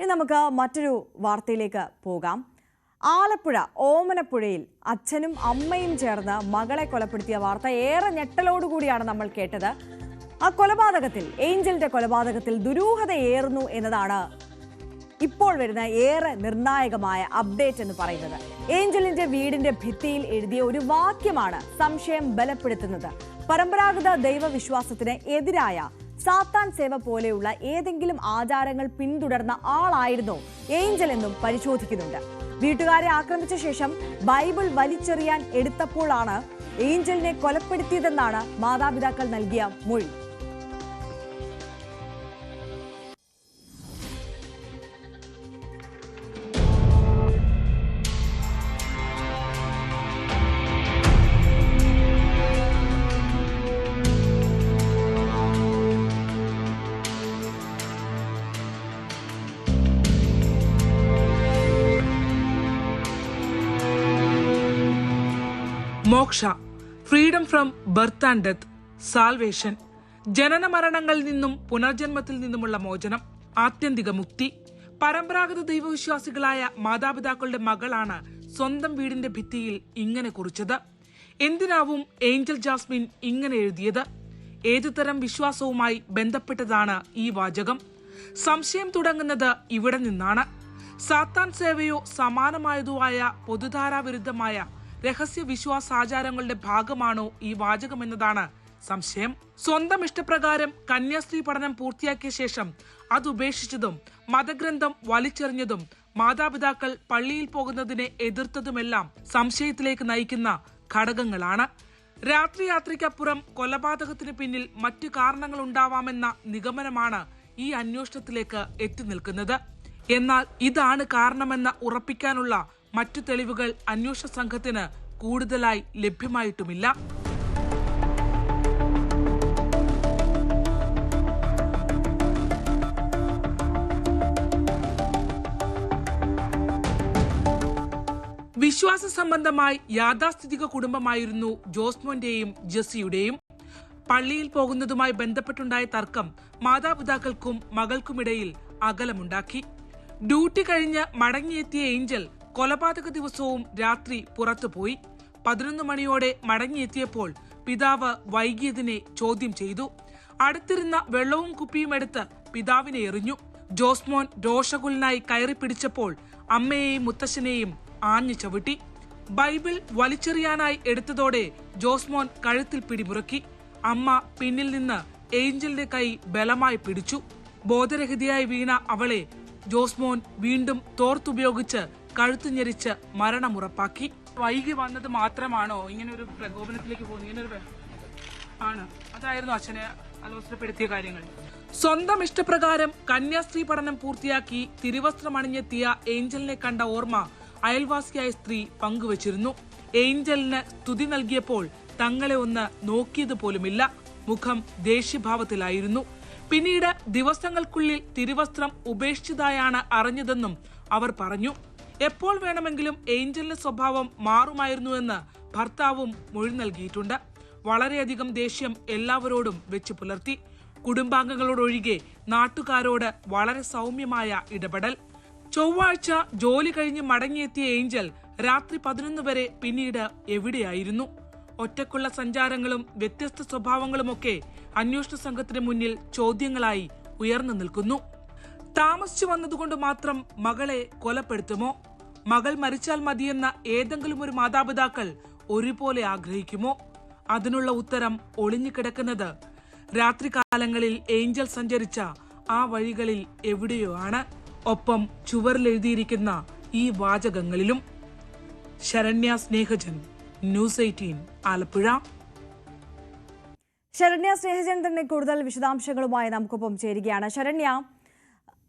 ഇനി നമുക്ക് മറ്റൊരു വാർത്തയിലേക്ക് പോകാം. ആലപ്പുഴ ഓമനപ്പുഴയിൽ അച്ഛനും അമ്മയും ചേർന്ന് മകളെ കൊലപ്പെടുത്തിയ വാർത്ത ഏറെ ഞെട്ടലോടുകൂടിയാണ് നമ്മൾ കേട്ടത്. ആ കൊലപാതകത്തിൽ ഏഞ്ചലിന്റെ കൊലപാതകത്തിൽ ദുരൂഹതയേറുന്നു എന്നതാണ് ഇപ്പോൾ വരുന്ന ഏറെ നിർണായകമായ അപ്ഡേറ്റ് എന്ന് പറയുന്നത്. ഏഞ്ചലിന്റെ വീടിന്റെ ഭിത്തിയിൽ എഴുതിയ ഒരു വാക്യമാണ് സംശയം ബലപ്പെടുത്തുന്നത്. പരമ്പരാഗത ദൈവവിശ്വാസത്തിന് എതിരായ സാത്താൻ സേവ പോലെയുള്ള ഏതെങ്കിലും ആചാരങ്ങൾ പിന്തുടർന്ന ആളായിരുന്നോ ഏഞ്ചൽ എന്നും പരിശോധിക്കുന്നുണ്ട്. വീട്ടുകാരെ ആക്രമിച്ച ശേഷം ബൈബിൾ വലിച്ചെറിയാൻ എടുത്തപ്പോഴാണ് ഏഞ്ചലിനെ കൊലപ്പെടുത്തിയതെന്നാണ് മാതാപിതാക്കൾ നൽകിയ മൊഴി. Moksha freedom from birth and death salvation ജനന മരണങ്ങളിൽ നിന്നും പുനർജന്മത്തിൽ നിന്നുമുള്ള മോചനം ആത്യന്തിക മുക്തി പരമ്പരാഗത ദൈവവിശ്വാസികളായ മാതാപിതാക്കളുടെ മകളാണ് സ്വന്തം വീടിന്റെ ഭിത്തിയിൽ ഇങ്ങനെ കുറിച്ചത്. എന്തിനാവും ഏഞ്ചൽ ജാസ്മിൻ ഇങ്ങനെ എഴുതിയത്? ഏതുതരം വിശ്വാസവുമായി ബന്ധപ്പെട്ടതാണ് ഈ വാചകം? സംശയം തുടങ്ങുന്നത് ഇവിടെ നിന്നാണ്. സാത്താൻ സേവയോ സമാനമായതോ ആയ പൊതുധാരാ വിരുദ്ധമായ രഹസ്യ വിശ്വാസാചാരങ്ങളുടെ ഭാഗമാണോ ഈ വാചകമെന്നതാണ് സംശയം. സ്വന്തം ഇഷ്ടപ്രകാരം കന്യാസ്ത്രീ പഠനം പൂർത്തിയാക്കിയ ശേഷം അത് ഉപേക്ഷിച്ചതും മതഗ്രന്ഥം വലിച്ചെറിഞ്ഞതും മാതാപിതാക്കൾ പള്ളിയിൽ പോകുന്നതിനെ എതിർത്തതുമെല്ലാം സംശയത്തിലേക്ക് നയിക്കുന്ന ഘടകങ്ങളാണ്. രാത്രി യാത്രയ്ക്കപ്പുറം കൊലപാതകത്തിന് പിന്നിൽ മറ്റു കാരണങ്ങൾ ഉണ്ടാവാമെന്ന നിഗമനമാണ് ഈ അന്വേഷണത്തിലേക്ക് എത്തി നിൽക്കുന്നത് എന്നാൽ ഇതാണ് കാരണമെന്ന് ഉറപ്പിക്കാനുള്ള മറ്റു തെളിവുകൾ അന്വേഷണ സംഘത്തിന് കൂടുതലായി ലഭ്യമായിട്ടുമില്ല. വിശ്വാസ സംബന്ധമായി യാഥാസ്ഥിതിക കുടുംബമായിരുന്നു ജോസ്മോന്റെയും ജെസ്സിയുടെയും. പള്ളിയിൽ പോകുന്നതുമായി ബന്ധപ്പെട്ടുണ്ടായ തർക്കം മാതാപിതാക്കൾക്കും മകൾക്കുമിടയിൽ അകലമുണ്ടാക്കി. ഡ്യൂട്ടി കഴിഞ്ഞ് മടങ്ങിയെത്തിയ ഏഞ്ചൽ കൊലപാതക ദിവസവും രാത്രി പുറത്തുപോയി. പതിനൊന്ന് മണിയോടെ മടങ്ങിയെത്തിയപ്പോൾ പിതാവ് വൈകിയതിനെ ചോദ്യം ചെയ്തു. അടുത്തിരുന്ന വെള്ളവും കുപ്പിയും എടുത്ത് പിതാവിനെ എറിഞ്ഞു. ജോസ്മോൻ രോഷകുലനായി കയറി പിടിച്ചപ്പോൾ അമ്മയെയും മുത്തശ്ശനെയും ആഞ്ഞു ചവിട്ടി. ബൈബിൾ വലിച്ചെറിയാനായി എടുത്തതോടെ ജോസ്മോൻ കഴുത്തിൽ പിടിമുറുക്കി. അമ്മ പിന്നിൽ നിന്ന് ഏഞ്ചലിന്റെ കൈ ബലമായി പിടിച്ചു. ബോധരഹിതയായി വീണ അവളെ ജോസ്മോൻ വീണ്ടും തോർത്തുപയോഗിച്ച് കഴുത്തു ഞെരിച്ച് മരണമുറപ്പാക്കി. വൈകി വന്നത് മാത്രമാണോ ഇങ്ങനെ ഒരു പ്രകോപനത്തിലേക്ക് പോകുന്നത്? ഇങ്ങനെ ഒരു ആണ്. അതായിരുന്നു അച്ഛനെ അലോസരപ്പെടുത്തിയ കാര്യങ്ങൾ. സ്വന്തം ഇഷ്ടപ്രകാരം കന്യാസ്ത്രീ പഠനം പൂർത്തിയാക്കി തിരുവസ്ത്രം അണിഞ്ഞെത്തിയ ഏഞ്ചലിനെ കണ്ട ഓർമ്മ അയൽവാസിയായ സ്ത്രീ പങ്കുവച്ചിരുന്നു. ഏഞ്ചലിന് സ്തുതി നൽകിയപ്പോൾ തങ്ങളെ ഒന്ന് നോക്കിയത് പോലുമില്ല. മുഖം ദേഷ്യഭാവത്തിലായിരുന്നു. പിന്നീട് ദിവസങ്ങൾക്കുള്ളിൽ തിരുവസ്ത്രം ഉപേക്ഷിച്ചതായാണ് അറിഞ്ഞതെന്നും അവർ പറഞ്ഞു. എപ്പോൾ വേണമെങ്കിലും ഏഞ്ചലിന്റെ സ്വഭാവം മാറുമായിരുന്നുവെന്ന് ഭർത്താവും മൊഴി നൽകിയിട്ടുണ്ട്. വളരെയധികം ദേഷ്യം എല്ലാവരോടും വെച്ച് പുലർത്തി. കുടുംബാംഗങ്ങളോടൊഴികെ നാട്ടുകാരോട് വളരെ സൗമ്യമായ ഇടപെടൽ. ചൊവ്വാഴ്ച ജോലി കഴിഞ്ഞ് മടങ്ങിയെത്തിയ ഏഞ്ചൽ രാത്രി പതിനൊന്ന് വരെ പിന്നീട് എവിടെയായിരുന്നു? ഒറ്റക്കുള്ള സഞ്ചാരങ്ങളും വ്യത്യസ്ത സ്വഭാവങ്ങളുമൊക്കെ അന്വേഷണ സംഘത്തിന് മുന്നിൽ ചോദ്യങ്ങളായി ഉയർന്നു നിൽക്കുന്നു. താമസിച്ചു വന്നതുകൊണ്ട് മാത്രം മകളെ കൊലപ്പെടുത്തുമോ? മകൾ മരിച്ചാൽ മതിയെന്ന ഏതെങ്കിലും ഒരു മാതാപിതാക്കൾ ഒരുപോലെ ആഗ്രഹിക്കുമോ? അതിനുള്ള ഉത്തരം ഒളിഞ്ഞുകിടക്കുന്നത് രാത്രികാലങ്ങളിൽ ഏഞ്ചൽ സഞ്ചരിച്ച ആ വഴികളിൽ എവിടെയോ ആണ്. ഒപ്പം ചുവരിൽ എഴുതിയിരിക്കുന്ന ഈ വാചകങ്ങളിലും. Saranya Snehajan news eighteen Alappuzha. Saranya Snehajan തന്നെ കൂടുതൽ വിശദാംശങ്ങളുമായി നമുക്കൊപ്പം ചേരുകയാണ്. ശരണ്യ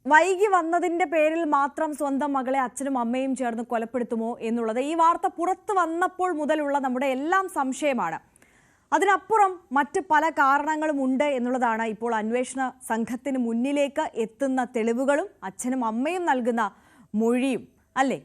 വൈകി വന്നതിന്റെ പേരിൽ മാത്രം സ്വന്തം മകളെ അച്ഛനും അമ്മയും ചേർന്ന് കൊലപ്പെടുത്തുമോ എന്നുള്ളത് ഈ വാർത്ത പുറത്തു വന്നപ്പോൾ മുതലുള്ള നമ്മുടെ എല്ലാം സംശയമാണ്. അതിനപ്പുറം മറ്റ് പല കാരണങ്ങളും ഉണ്ട് എന്നുള്ളതാണ് ഇപ്പോൾ അന്വേഷണ സംഘത്തിന് മുന്നിലേക്ക് എത്തുന്ന തെളിവുകളും അച്ഛനും അമ്മയും നൽകുന്ന മൊഴിയും അല്ലേ?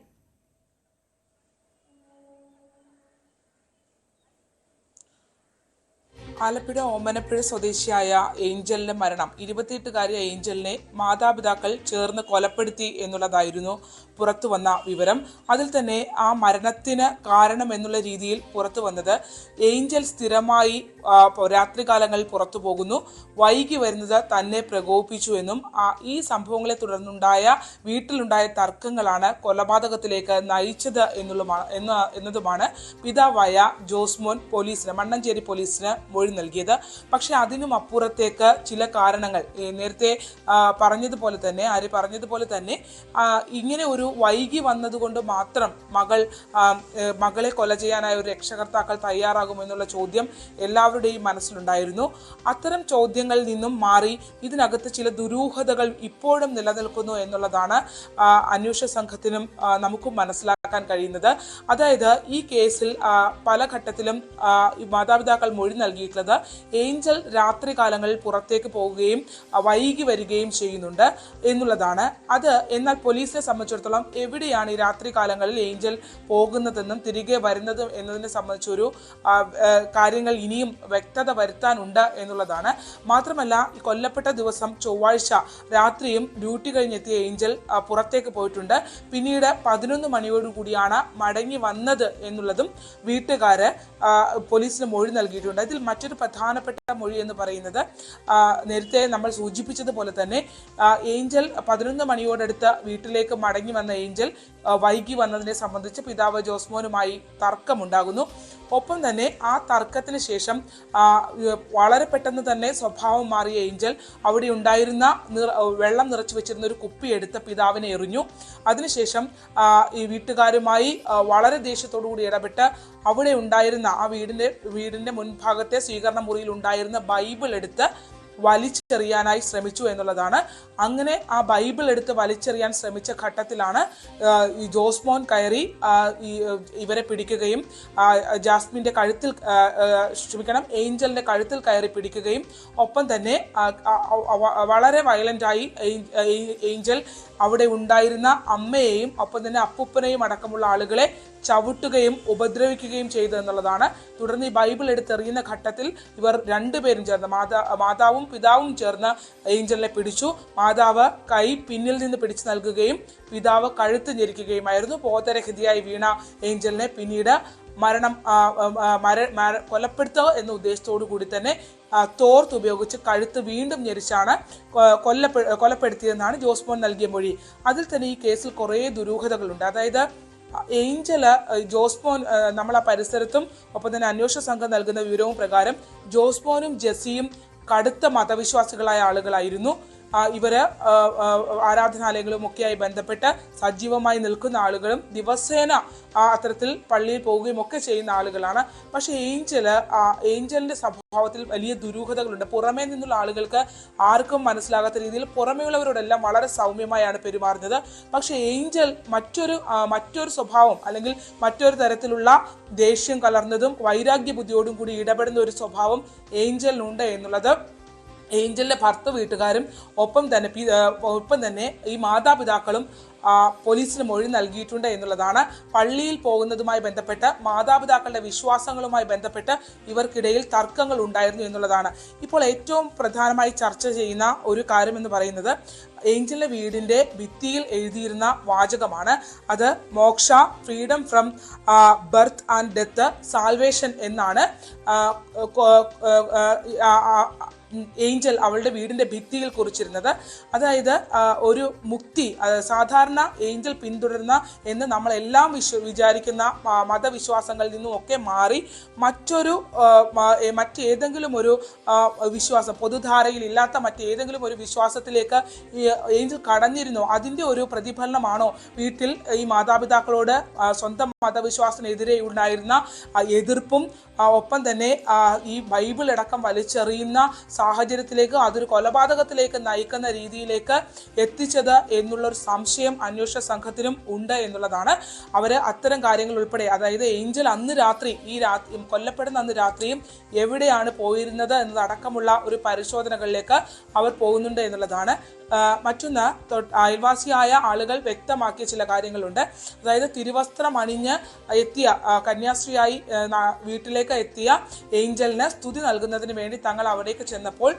ആലപ്പുഴ ഓമനപ്പുഴ സ്വദേശിയായ ഏഞ്ചലിന്റെ മരണം. ഇരുപത്തിയെട്ടുകാരി ഏഞ്ചലിനെ മാതാപിതാക്കൾ ചേർന്ന് കൊലപ്പെടുത്തി എന്നുള്ളതായിരുന്നു പുറത്തു വന്ന വിവരം. അതിൽ തന്നെ ആ മരണത്തിന് കാരണം എന്നുള്ള രീതിയിൽ പുറത്തു വന്നത് ഏഞ്ചൽ സ്ഥിരമായി രാത്രികാലങ്ങളിൽ പുറത്തു പോകുന്നു വൈകി വരുന്നത് തന്നെ പ്രകോപിപ്പിച്ചു എന്നും ഈ സംഭവങ്ങളെ തുടർന്നുണ്ടായ വീട്ടിലുണ്ടായ തർക്കങ്ങളാണ് കൊലപാതകത്തിലേക്ക് നയിച്ചത് എന്നുള്ള എന്ന എന്നതുമാണ്. പിതാവായ ജോസ്മോൻ പോലീസിന് മണ്ണഞ്ചേരി പോലീസിന് മൊഴി നൽകിയത്. പക്ഷെ അതിനും അപ്പുറത്തേക്ക് ചില കാരണങ്ങൾ നേരത്തെ പറഞ്ഞതുപോലെ തന്നെ ആര് പറഞ്ഞതുപോലെ തന്നെ ഇങ്ങനെ ഒരു വൈകി വന്നതുകൊണ്ട് മാത്രം മകൾ മകളെ കൊല ചെയ്യാനായി ഒരു രക്ഷകർത്താക്കൾ തയ്യാറാകുമെന്നുള്ള ചോദ്യം എല്ലാവരുടെയും മനസ്സിലുണ്ടായിരുന്നു. അത്തരം ചോദ്യങ്ങളിൽ നിന്നും മാറി ഇതിനകത്ത് ചില ദുരൂഹതകൾ ഇപ്പോഴും നിലനിൽക്കുന്നു എന്നുള്ളതാണ് അന്വേഷണ സംഘത്തിനും നമുക്കും നമുക്കും മനസ്സിലാക്കാൻ കഴിയുന്നത്. അതായത് ഈ കേസിൽ പല ഘട്ടത്തിലും മാതാപിതാക്കൾ മൊഴി നൽകിയിട്ടുള്ളത് ഏഞ്ചൽ രാത്രി കാലങ്ങളിൽ പുറത്തേക്ക് പോവുകയും വൈകി വരികയും ചെയ്യുന്നുണ്ട് എന്നുള്ളതാണ്. അത് എന്നാൽ പോലീസിനെ സംബന്ധിച്ചിടത്തോളം എവിടെയാണ് ഈ രാത്രി കാലങ്ങളിൽ ഏഞ്ചൽ പോകുന്നതെന്നും തിരികെ വരുന്നതും എന്നതിനെ സംബന്ധിച്ചൊരു കാര്യങ്ങൾ ഇനിയും വ്യക്തത വരുത്താനുണ്ട് എന്നുള്ളതാണ്. മാത്രമല്ല കൊല്ലപ്പെട്ട ദിവസം ചൊവ്വാഴ്ച രാത്രിയും ഡ്യൂട്ടി കഴിഞ്ഞെത്തിയ ഏഞ്ചൽ പുറത്തേക്ക് പോയിട്ടുണ്ട്. പിന്നീട് പതിനൊന്ന് മണിയോടുകൂടിയാണ് മടങ്ങി വന്നത് എന്നുള്ളതും വീട്ടുകാര് പോലീസിന് മൊഴി നൽകിയിട്ടുണ്ട്. ഇതിൽ മറ്റൊരു പ്രധാനപ്പെട്ട മൊഴി എന്ന് പറയുന്നത് നേരത്തെ നമ്മൾ സൂചിപ്പിച്ചതുപോലെ തന്നെ ഏഞ്ചൽ പതിനൊന്ന് മണിയോടടുത്ത് വീട്ടിലേക്ക് മടങ്ങി വന്ന ഏഞ്ചൽ വൈകി വന്നതിനെ സംബന്ധിച്ച് പിതാവ് ജോസ്മോനുമായി തർക്കമുണ്ടാകുന്നു. ഒപ്പം തന്നെ ആ തർക്കത്തിന് ശേഷം വളരെ പെട്ടെന്ന് തന്നെ സ്വഭാവം മാറിയ ഏഞ്ചൽ അവിടെ ഉണ്ടായിരുന്ന വെള്ളം നിറച്ചു വെച്ചിരുന്ന ഒരു കുപ്പി എടുത്ത് പിതാവിനെ എറിഞ്ഞു. അതിനുശേഷം ഈ വീട്ടുകാരുമായി വളരെ ദേഷ്യത്തോടു കൂടി ഇടപെട്ട് അവിടെ ഉണ്ടായിരുന്ന ആ വീടിന്റെ വീടിന്റെ മുൻഭാഗത്തെ സ്വീകരണ മുറിയിൽ ഉണ്ടായിരുന്ന ബൈബിൾ എടുത്ത് വലിച്ചെറിയാനായി ശ്രമിച്ചു എന്നുള്ളതാണ്. അങ്ങനെ ആ ബൈബിൾ എടുത്ത് വലിച്ചെറിയാൻ ശ്രമിച്ച ഘട്ടത്തിലാണ് ഈ ജോസ്മോൻ കയറി ഈ ഇവരെ പിടിക്കുകയും ജാസ്മിന്റെ കഴുത്തിൽ ക്ഷമിക്കണം ഏഞ്ചലിന്റെ കഴുത്തിൽ കയറി പിടിക്കുകയും ഒപ്പം തന്നെ വളരെ വയലന്റായി ഏഞ്ചൽ അവിടെ ഉണ്ടായിരുന്ന അമ്മയെയും ഒപ്പം തന്നെ അപ്പൂപ്പനെയും അടക്കമുള്ള ആളുകളെ ചവിട്ടുകയും ഉപദ്രവിക്കുകയും ചെയ്തു എന്നുള്ളതാണ്. തുടർന്ന് ഈ ബൈബിൾ എടുത്തെറിയുന്ന ഘട്ടത്തിൽ ഇവർ രണ്ടുപേരും ചേർന്ന് മാതാ മാതാവും പിതാവും ചേർന്ന് ഏഞ്ചലിനെ പിടിച്ചു. മാതാവ് കൈ പിന്നിൽ നിന്ന് പിടിച്ചു നൽകുകയും പിതാവ് കഴുത്ത് ഞെരിക്കുകയുമായിരുന്നു. ബോധരഹിതയായി വീണ ഏഞ്ചലിനെ പിന്നീട് മരണം മര കൊലപ്പെടുത്തുക എന്ന ഉദ്ദേശത്തോടു കൂടി തന്നെ തോർത്ത് ഉപയോഗിച്ച് കഴുത്ത് വീണ്ടും ഞെരിച്ചാണ് കൊല്ലപ്പെ കൊലപ്പെടുത്തിയതെന്നാണ് ജോസ്മോൻ നൽകിയ മൊഴി. അതിൽ തന്നെ ഈ കേസിൽ കുറേ ദുരൂഹതകളുണ്ട്. അതായത് ഏഞ്ചൽ ജോസ്മോൻ നമ്മളെ പരിസരത്തും ഒപ്പം തന്നെ അന്വേഷണ സംഘം നൽകുന്ന വിവരവും പ്രകാരം ജോസ്മോനും ജെസ്സിയും കടുത്ത മതവിശ്വാസികളായ ആളുകളായിരുന്നു. ഇവർ ആരാധനാലയങ്ങളും ഒക്കെയായി ബന്ധപ്പെട്ട് സജീവമായി നിൽക്കുന്ന ആളുകളും ദിവസേന അത്തരത്തിൽ പള്ളിയിൽ പോവുകയും ഒക്കെ ചെയ്യുന്ന ആളുകളാണ്. പക്ഷെ ഏഞ്ചൽ ഏഞ്ചലിന്റെ സ്വഭാവത്തിൽ വലിയ ദുരൂഹതകളുണ്ട്. പുറമേ നിന്നുള്ള ആളുകൾക്ക് ആർക്കും മനസ്സിലാകാത്ത രീതിയിൽ പുറമേയുള്ളവരോടെല്ലാം വളരെ സൗമ്യമായാണ് പെരുമാറുന്നത്. പക്ഷെ ഏഞ്ചൽ മറ്റൊരു മറ്റൊരു സ്വഭാവം അല്ലെങ്കിൽ മറ്റൊരു തരത്തിലുള്ള ദേഷ്യം കലർന്നതും വൈരാഗ്യ ബുദ്ധിയോടും കൂടി ഇടപെടുന്ന ഒരു സ്വഭാവം ഏഞ്ചലിനുണ്ട് എന്നുള്ളത് ഏഞ്ചലിന്റെ ഭർത്ത വീട്ടുകാരും ഒപ്പം തന്നെ ഒപ്പം തന്നെ ഈ മാതാപിതാക്കളും പോലീസിന് മൊഴി നൽകിയിട്ടുണ്ട് എന്നുള്ളതാണ്. പള്ളിയിൽ പോകുന്നതുമായി ബന്ധപ്പെട്ട് മാതാപിതാക്കളുടെ വിശ്വാസങ്ങളുമായി ബന്ധപ്പെട്ട് ഇവർക്കിടയിൽ തർക്കങ്ങൾ ഉണ്ടായിരുന്നു എന്നുള്ളതാണ്. ഇപ്പോൾ ഏറ്റവും പ്രധാനമായി ചർച്ച ചെയ്യുന്ന ഒരു കാര്യം എന്ന് പറയുന്നത് ഏഞ്ചലിന്റെ വീടിന്റെ ഭിത്തിയിൽ എഴുതിയിരുന്ന വാചകമാണ്. അത് moksha freedom from birth and death salvation എന്നാണ്. ഏഞ്ചൽ അവളുടെ വീടിന്റെ ഭിത്തിയിൽ കുറിച്ചിരുന്നത്. അതായത് ഒരു മുക്തി സാധാരണ ഏഞ്ചൽ പിന്തുടരുന്ന എന്ന് നമ്മളെല്ലാം വിശ്വ വിചാരിക്കുന്ന മതവിശ്വാസങ്ങളിൽ നിന്നും ഒക്കെ മാറി മറ്റൊരു മറ്റേതെങ്കിലും ഒരു വിശ്വാസം പൊതുധാരയിൽ ഇല്ലാത്ത മറ്റേതെങ്കിലും ഒരു വിശ്വാസത്തിലേക്ക് ഏഞ്ചൽ കടഞ്ഞിരുന്നു അതിന്റെ ഒരു പ്രതിഫലനമാണോ വീട്ടിൽ ഈ മാതാപിതാക്കളോട് സ്വന്തം മതവിശ്വാസത്തിനെതിരെ ഉണ്ടായിരുന്ന എതിർപ്പും ഒപ്പം തന്നെ ഈ ബൈബിൾ അടക്കം വലിച്ചെറിയുന്ന സാഹചര്യത്തിലേക്ക് അതൊരു കൊലപാതകത്തിലേക്ക് നയിക്കുന്ന രീതിയിലേക്ക് എത്തിച്ചത് എന്നുള്ള ഒരു സംശയം അന്വേഷണ സംഘത്തിനും ഉണ്ട് എന്നുള്ളതാണ്. അവർ അത്തരം കാര്യങ്ങൾ ഉൾപ്പെടെ അതായത് ഏഞ്ചൽ അന്ന് രാത്രി ഈ രാത്രി കൊല്ലപ്പെടുന്ന അന്ന് രാത്രിയും എവിടെയാണ് പോയിരുന്നത് എന്നതടക്കമുള്ള ഒരു പരിശോധനകളിലേക്ക് അവർ പോകുന്നുണ്ട് എന്നുള്ളതാണ്. മറ്റൊന്ന് അയൽവാസിയായ ആളുകൾ വ്യക്തമാക്കിയ ചില കാര്യങ്ങളുണ്ട്. അതായത് തിരുവസ്ത്രം അണിഞ്ഞ് എത്തിയ കന്യാസ്ത്രീയായി വീട്ടിലേക്ക് എത്തിയ ഏഞ്ചലിന് സ്തുതി നൽകുന്നതിന് വേണ്ടി തങ്ങൾ അവിടേക്ക് ചെന്നപ്പോൾ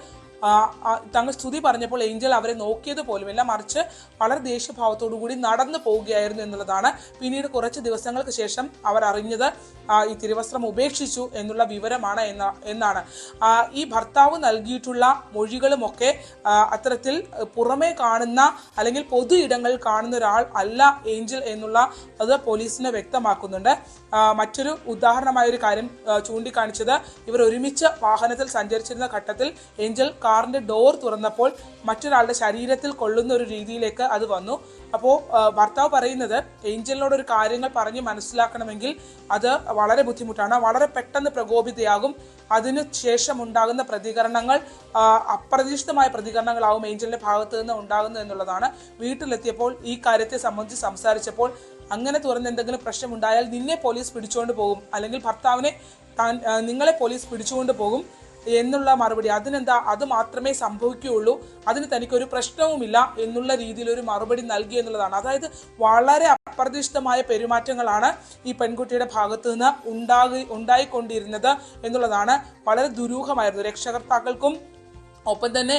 തങ്ങൾ സ്തുതി പറഞ്ഞപ്പോൾ ഏഞ്ചൽ അവരെ നോക്കിയത് പോലുമില്ല മറിച്ച് വളരെ ദേഷ്യഭാവത്തോടു കൂടി നടന്നു പോവുകയായിരുന്നു എന്നുള്ളതാണ് പിന്നീട് കുറച്ച് ദിവസങ്ങൾക്ക് ശേഷം അവർ അറിഞ്ഞത്. ഈ തിരുവസ്ത്രം ഉപേക്ഷിച്ചു എന്നുള്ള വിവരമാണ് എന്ന എന്നാണ്. ഈ ഭർത്താവ് നൽകിയിട്ടുള്ള മൊഴികളുമൊക്കെ അത്തരത്തിൽ പുറമേ കാണുന്ന അല്ലെങ്കിൽ പൊതു ഇടങ്ങളിൽ കാണുന്ന ഒരാൾ അല്ല ഏഞ്ചൽ എന്നുള്ള അത് പോലീസിനെ വ്യക്തമാക്കുന്നുണ്ട്. മറ്റൊരു ഉദാഹരണമായ ഒരു കാര്യം ചൂണ്ടിക്കാണിച്ചത് ഇവർ ഒരുമിച്ച് വാഹനത്തിൽ സഞ്ചരിച്ചിരുന്ന ഘട്ടത്തിൽ ഏഞ്ചൽ കാറിന്റെ ഡോർ തുറന്നപ്പോൾ മറ്റൊരാളുടെ ശരീരത്തിൽ കൊള്ളുന്ന ഒരു രീതിയിലേക്ക് അത് വന്നു. അപ്പോൾ ഭർത്താവ് പറയുന്നത് ഏഞ്ചലിനോട് ഒരു കാര്യങ്ങൾ പറഞ്ഞ് മനസ്സിലാക്കണമെങ്കിൽ അത് വളരെ ബുദ്ധിമുട്ടാണ്. വളരെ പെട്ടെന്ന് പ്രകോപിതയാകും. അതിനു ശേഷം ഉണ്ടാകുന്ന പ്രതികരണങ്ങൾ അപ്രതീക്ഷിതമായ പ്രതികരണങ്ങളാവും ഏഞ്ചലിന്റെ ഭാഗത്ത് നിന്ന് ഉണ്ടാകുന്നത് എന്നുള്ളതാണ്. വീട്ടിലെത്തിയപ്പോൾ ഈ കാര്യത്തെ സംബന്ധിച്ച് സംസാരിച്ചപ്പോൾ അങ്ങനെ തുറന്ന് എന്തെങ്കിലും പ്രശ്നം ഉണ്ടായാൽ നിന്നെ പോലീസ് പിടിച്ചുകൊണ്ട് പോകും. അല്ലെങ്കിൽ ഭർത്താവിനെ താൻ നിങ്ങളെ പോലീസ് പിടിച്ചുകൊണ്ട് പോകും എന്നുള്ള മറുപടി. അതിനെന്താ? അത് മാത്രമേ സംഭവിക്കുകയുള്ളൂ. അതിന് തനിക്കൊരു പ്രശ്നവുമില്ല എന്നുള്ള രീതിയിലൊരു മറുപടി നൽകി എന്നുള്ളതാണ്. അതായത് വളരെ അപ്രതീക്ഷിതമായ പെരുമാറ്റങ്ങളാണ് ഈ പെൺകുട്ടിയുടെ ഭാഗത്ത് നിന്ന് ഉണ്ടാകി ഉണ്ടായിക്കൊണ്ടിരുന്നത് എന്നുള്ളതാണ്. വളരെ ദുരൂഹമായിരുന്നു. രക്ഷകർത്താക്കൾക്കും ഒപ്പം തന്നെ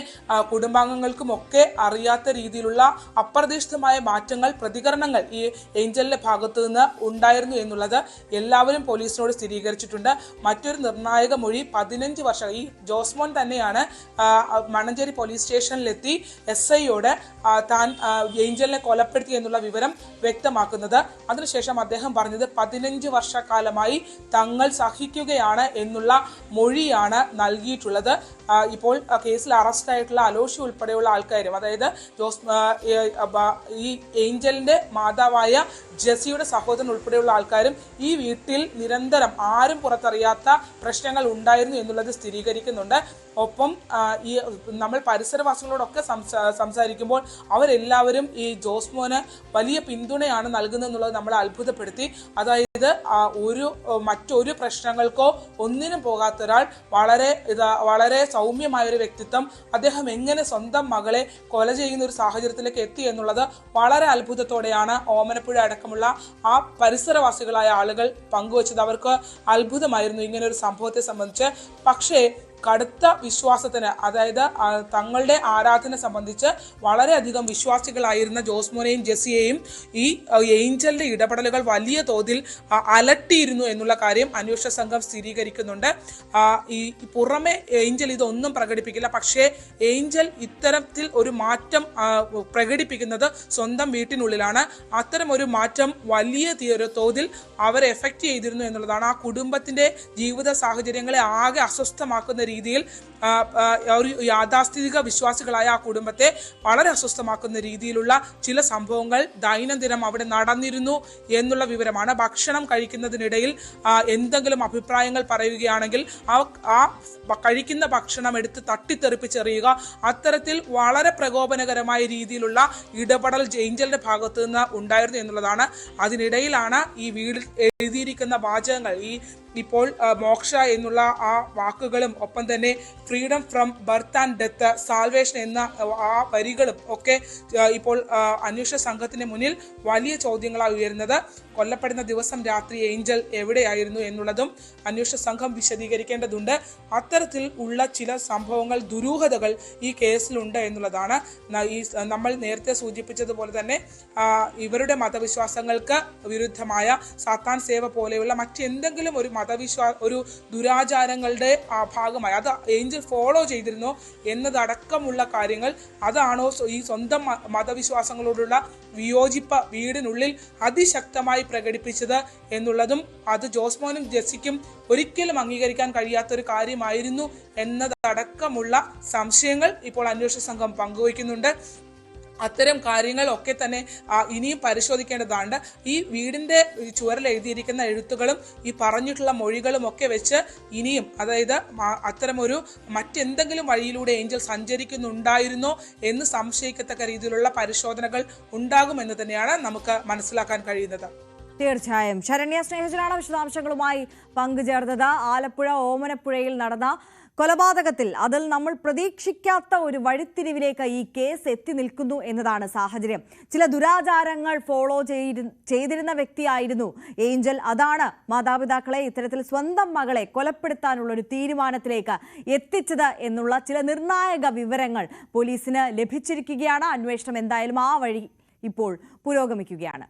കുടുംബാംഗങ്ങൾക്കും ഒക്കെ അറിയാത്ത രീതിയിലുള്ള അപ്രതീക്ഷിതമായ മാറ്റങ്ങൾ പ്രതികരണങ്ങൾ ഈ ഏഞ്ചലിന്റെ ഭാഗത്തു നിന്ന് ഉണ്ടായിരുന്നു എന്നുള്ളത് എല്ലാവരും പോലീസിനോട് സ്ഥിരീകരിച്ചിട്ടുണ്ട്. മറ്റൊരു നിർണായക മൊഴി പതിനഞ്ച് വർഷം ഈ ജോസ്മോൻ തന്നെയാണ് മണഞ്ചേരി പോലീസ് സ്റ്റേഷനിലെത്തി എസ് ഐയോട് താൻ ഏഞ്ചലിനെ കൊലപ്പെടുത്തി എന്നുള്ള വിവരം വ്യക്തമാക്കുന്നത്. അതിനുശേഷം അദ്ദേഹം പറഞ്ഞത് പതിനഞ്ച് വർഷക്കാലമായി തങ്ങൾ സഹിക്കുകയാണ് എന്നുള്ള മൊഴിയാണ് നൽകിയിട്ടുള്ളത്. ഇപ്പോൾ ആ, കേസിൽ അറസ്റ്റായിട്ടുള്ള അലോഷി ഉൾപ്പെടെയുള്ള ആൾക്കാരും അതായത് ജോസ് ഈ ഏഞ്ചലിന്റെ മാതാവായ ജെസിയുടെ സഹോദരൻ ഉൾപ്പെടെയുള്ള ആൾക്കാരും ഈ വീട്ടിൽ നിരന്തരം ആരും പുറത്തറിയാത്ത പ്രശ്നങ്ങൾ ഉണ്ടായിരുന്നു എന്നുള്ളത് സ്ഥിരീകരിക്കുന്നുണ്ട്. ഒപ്പം ഈ നമ്മൾ പരിസരവാസികളോടൊക്കെ സംസാരിക്കുമ്പോൾ അവരെല്ലാവരും ഈ ജോസ്മോന് വലിയ പിന്തുണയാണ് നൽകുന്നതെന്നുള്ളത് നമ്മളെ അത്ഭുതപ്പെടുത്തി. അതായത് ഒരു മറ്റൊരു പ്രശ്നങ്ങൾക്കോ ഒന്നിനും പോകാത്ത ഒരാൾ വളരെ വളരെ സൗമ്യമായ ഒരു വ്യക്തിത്വം അദ്ദേഹം എങ്ങനെ സ്വന്തം മകളെ കൊല ചെയ്യുന്ന ഒരു സാഹചര്യത്തിലേക്ക് എത്തി എന്നുള്ളത് വളരെ അത്ഭുതത്തോടെയാണ് ഓമനപ്പുഴ അടക്കമുള്ള ആ പരിസരവാസികളായ ആളുകൾ പങ്കുവച്ചത് അവർക്ക് അത്ഭുതമായിരുന്നു ഇങ്ങനെ ഒരു സംഭവത്തെ സംബന്ധിച്ച്. പക്ഷേ കടുത്ത വിശ്വാസത്തിന് അതായത് തങ്ങളുടെ ആരാധന സംബന്ധിച്ച് വളരെയധികം വിശ്വാസികളായിരുന്ന ജോസ്മോനെയും ജെസിയെയും ഈ ഏഞ്ചലിന്റെ ഇടപെടലുകൾ വലിയ തോതിൽ അലട്ടിയിരുന്നു എന്നുള്ള കാര്യം അന്വേഷണ സംഘം സ്ഥിരീകരിക്കുന്നുണ്ട്. ഈ പുറമെ ഏഞ്ചൽ ഇതൊന്നും പ്രകടിപ്പിക്കില്ല. പക്ഷേ ഏഞ്ചൽ ഇത്തരത്തിൽ ഒരു മാറ്റം പ്രകടിപ്പിക്കുന്നത് സ്വന്തം വീട്ടിനുള്ളിലാണ്. അത്തരം ഒരു മാറ്റം വലിയ തോതിൽ അവരെ എഫക്റ്റ് ചെയ്തിരുന്നു എന്നുള്ളതാണ് ആ കുടുംബത്തിന്റെ ജീവിത സാഹചര്യങ്ങളെ ആകെ അസ്വസ്ഥമാക്കുന്ന രീതിയിൽ ഒരു യാഥാസ്ഥിതിക വിശ്വാസികളായ ആ കുടുംബത്തെ വളരെ അസ്വസ്ഥമാക്കുന്ന രീതിയിലുള്ള ചില സംഭവങ്ങൾ ദൈനംദിനം അവിടെ നടന്നിരുന്നു എന്നുള്ള വിവരമാണ്. ഭക്ഷണം കഴിക്കുന്നതിനിടയിൽ എന്തെങ്കിലും അഭിപ്രായങ്ങൾ പറയുകയാണെങ്കിൽ ആ ആ കഴിക്കുന്ന ഭക്ഷണം എടുത്ത് തട്ടിത്തെറിപ്പിച്ചെറിയുക. അത്തരത്തിൽ വളരെ പ്രകോപനകരമായ രീതിയിലുള്ള ഇടപെടൽ ജെയിഞ്ചലിന്റെ ഭാഗത്തു നിന്ന് ഉണ്ടായിരുന്നു എന്നുള്ളതാണ്. അതിനിടയിലാണ് ഈ വീട് എഴുതിയിരിക്കുന്ന വാചകങ്ങൾ. ഈ ഇപ്പോൾ മോക്ഷ എന്നുള്ള ആ വാക്കുകളും ഒപ്പം തന്നെ freedom from birth and death salvation എന്ന ആ വരികളും ഒക്കെ ഇപ്പോൾ അന്വേഷണ സംഘത്തിന് മുന്നിൽ വലിയ ചോദ്യങ്ങളാണ് ഉയരുന്നത്. കൊല്ലപ്പെടുന്ന ദിവസം രാത്രി ഏഞ്ചൽ എവിടെയായിരുന്നു എന്നുള്ളതും അന്വേഷണ സംഘം വിശദീകരിക്കേണ്ടതുണ്ട്. അത്തരത്തിൽ ഉള്ള ചില സംഭവങ്ങൾ ദുരൂഹതകൾ ഈ കേസിലുണ്ട് എന്നുള്ളതാണ്. ഈ നമ്മൾ നേരത്തെ സൂചിപ്പിച്ചതുപോലെ തന്നെ ഇവരുടെ മതവിശ്വാസങ്ങൾക്ക് വിരുദ്ധമായ സാത്താൻ സേവ പോലെയുള്ള മറ്റെന്തെങ്കിലും ഒരു മതവിശ്വാ ഒരു ദുരാചാരങ്ങളുടെ ഭാഗമായി. അത് ഏഞ്ചൽ ഫോളോ ചെയ്തിരുന്നോ എന്നതടക്കമുള്ള കാര്യങ്ങൾ അതാണോ ഈ സ്വന്തം മതവിശ്വാസങ്ങളോടുള്ള വിയോജിപ്പ് വീടിനുള്ളിൽ അതിശക്തമായി പ്രകടിപ്പിച്ചത് എന്നുള്ളതും അത് ജോസ്മോനും ജെസ്സിക്കും ഒരിക്കലും അംഗീകരിക്കാൻ കഴിയാത്തൊരു കാര്യമായിരുന്നു എന്നതടക്കമുള്ള സംശയങ്ങൾ ഇപ്പോൾ അന്വേഷണ സംഘം പങ്കുവയ്ക്കുന്നുണ്ട്. അത്തരം കാര്യങ്ങളൊക്കെ തന്നെ ഇനിയും പരിശോധിക്കേണ്ടതാണ് ഈ വീടിന്റെ ചുവരിൽ എഴുതിയിരിക്കുന്ന എഴുത്തുകളും ഈ പറഞ്ഞിട്ടുള്ള മൊഴികളും ഒക്കെ വെച്ച് ഇനിയും അതായത് അത്തരമൊരു മറ്റെന്തെങ്കിലും വഴിയിലൂടെ ഏഞ്ചൽ സഞ്ചരിക്കുന്നുണ്ടായിരുന്നോ എന്ന് സംശയിക്കത്തക്ക രീതിയിലുള്ള പരിശോധനകൾ ഉണ്ടാകുമെന്ന് തന്നെയാണ് നമുക്ക് മനസ്സിലാക്കാൻ കഴിയുന്നത്. തീർച്ചയായും. ശരണ്യ സ്നേഹജനാണ് വിശദാംശങ്ങളുമായി പങ്കുചേർന്നത്. ആലപ്പുഴ ഓമനപ്പുഴയിൽ നടന്ന കൊലപാതകത്തിൽ അതിൽ നമ്മൾ പ്രതീക്ഷിക്കാത്ത ഒരു വഴിത്തിരിവിലേക്ക് ഈ കേസ് എത്തി നിൽക്കുന്നു എന്നതാണ് സാഹചര്യം. ചില ദുരാചാരങ്ങൾ ഫോളോ ചെയ്തിരുന്ന വ്യക്തിയായിരുന്നു ഏഞ്ചൽ. അതാണ് മാതാപിതാക്കളെ ഇത്തരത്തിൽ സ്വന്തം മകളെ കൊലപ്പെടുത്താനുള്ള ഒരു തീരുമാനത്തിലേക്ക് എത്തിച്ചത് എന്നുള്ള ചില നിർണായക വിവരങ്ങൾ പോലീസിന് ലഭിച്ചിരിക്കുകയാണ്. അന്വേഷണം എന്തായാലും ആ വഴി ഇപ്പോൾ പുരോഗമിക്കുകയാണ്.